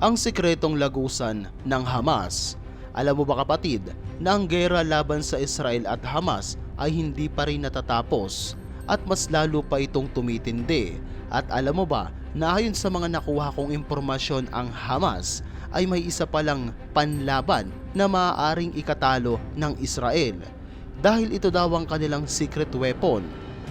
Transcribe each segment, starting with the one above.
ang sikretong lagusan ng Hamas. Alam mo ba kapatid na ang gera laban sa Israel at Hamas ay hindi pa rin natatapos at mas lalo pa itong tumitindi. At alam mo ba na ayon sa mga nakuha kong impormasyon ang Hamas ay may isa palang panlaban na maaaring ikatalo ng Israel dahil ito daw ang kanilang secret weapon,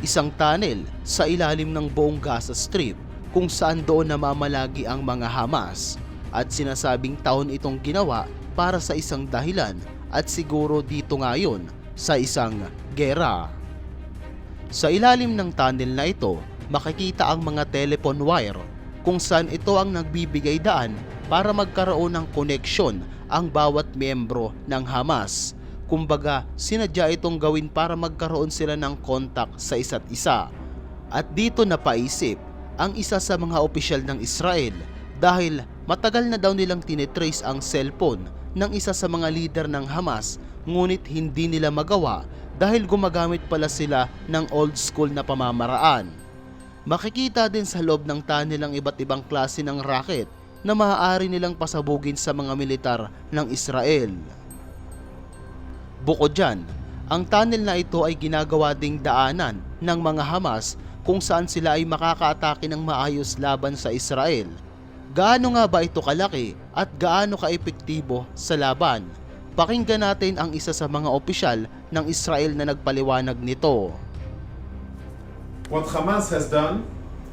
isang tunnel sa ilalim ng buong Gaza Strip kung saan doon namamalagi ang mga Hamas at sinasabing taon itong ginawa para sa isang dahilan at siguro dito ngayon sa isang gera. Sa ilalim ng tunnel na ito, makikita ang mga telephone wire kung saan ito ang nagbibigay daan para magkaroon ng koneksyon ang bawat miyembro ng Hamas. Kumbaga, sinadya itong gawin para magkaroon sila ng kontak sa isa't isa. At dito napaisip ang isa sa mga opisyal ng Israel dahil matagal na daw nilang tinetrace ang cellphone ng isa sa mga leader ng Hamas ngunit hindi nila magawa dahil gumagamit pala sila ng old school na pamamaraan. Makikita din sa loob ng tunnel ang iba't ibang klase ng racket na maaari nilang pasabugin sa mga militar ng Israel. Bukod dyan, ang tunnel na ito ay ginagawa ding daanan ng mga Hamas kung saan sila ay makakaatake ng maayos laban sa Israel. Gaano nga ba ito kalaki at gaano kaepektibo sa laban? Pakinggan natin ang isa sa mga opisyal ng Israel na nagpaliwanag nito. What Hamas has done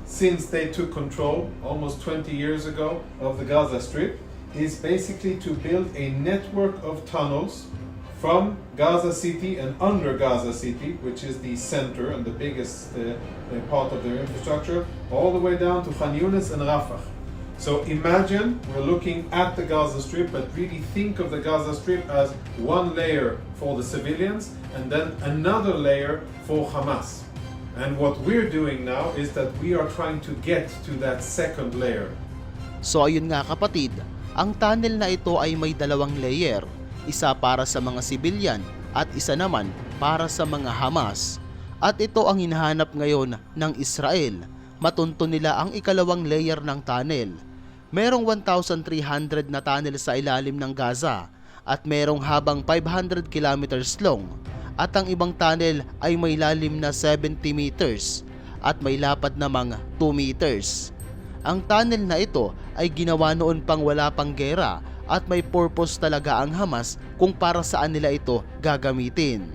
since they took control almost 20 years ago of the Gaza Strip is basically to build a network of tunnels from Gaza City and under Gaza City, which is the center and the biggest uh, uh, part of their infrastructure, all the way down to Khan Yunis and Rafah. So imagine we're looking at the Gaza Strip, but really think of the Gaza Strip as one layer for the civilians and then another layer for Hamas. And what we're doing now is that we are trying to get to that second layer. So ayun nga kapatid, ang tunnel na ito ay may dalawang layer, isa para sa mga sibilyan at isa naman para sa mga Hamas. At ito ang hinahanap ngayon ng Israel. Matunto nila ang ikalawang layer ng tunnel. Merong 1,300 na tunnel sa ilalim ng Gaza at merong habang 500 kilometers long at ang ibang tunnel ay may lalim na 70 meters at may lapad namang 2 meters. Ang tunnel na ito ay ginawa noon pang wala pang gera at may purpose talaga ang Hamas kung para saan nila ito gagamitin.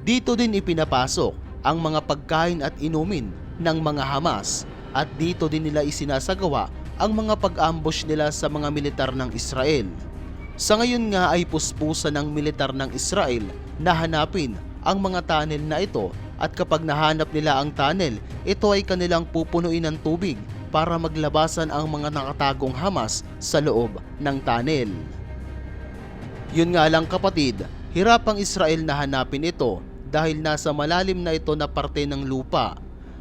Dito din ipinapasok ang mga pagkain at inumin ng mga Hamas at dito din nila isinasagawa ang mga pag-ambush nila sa mga militar ng Israel. Sa ngayon nga ay puspusan ng militar ng Israel na hanapin ang mga tunnel na ito at kapag nahanap nila ang tunnel, ito ay kanilang pupunuin ng tubig para maglabasan ang mga nakatagong Hamas sa loob ng tunnel. Yun nga lang kapatid, hirap ang Israel na hanapin ito dahil nasa malalim na ito na parte ng lupa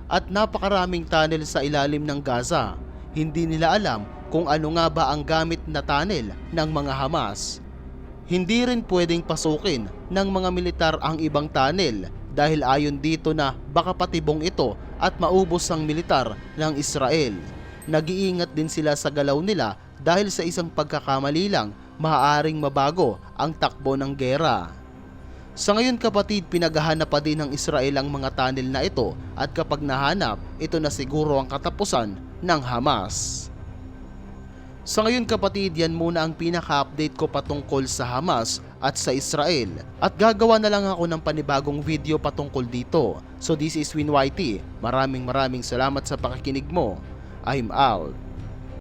at napakaraming tunnel sa ilalim ng Gaza. Hindi nila alam kung ano nga ba ang gamit na tunnel ng mga Hamas. Hindi rin pwedeng pasukin ng mga militar ang ibang tunnel dahil ayon dito na baka patibong ito at maubos ang militar ng Israel. Nag-iingat din sila sa galaw nila dahil sa isang pagkakamali lang maaaring mabago ang takbo ng gera. Sa ngayon kapatid, pinaghahanap pa din ng Israel ang mga tunnel na ito at kapag nahanap, ito na siguro ang katapusan ng Hamas. Sa ngayon kapatid, yan muna ang pinaka-update ko patungkol sa Hamas at sa Israel. At gagawa na lang ako ng panibagong video patungkol dito. So this is Win YT. Maraming maraming salamat sa pakikinig mo. I'm out.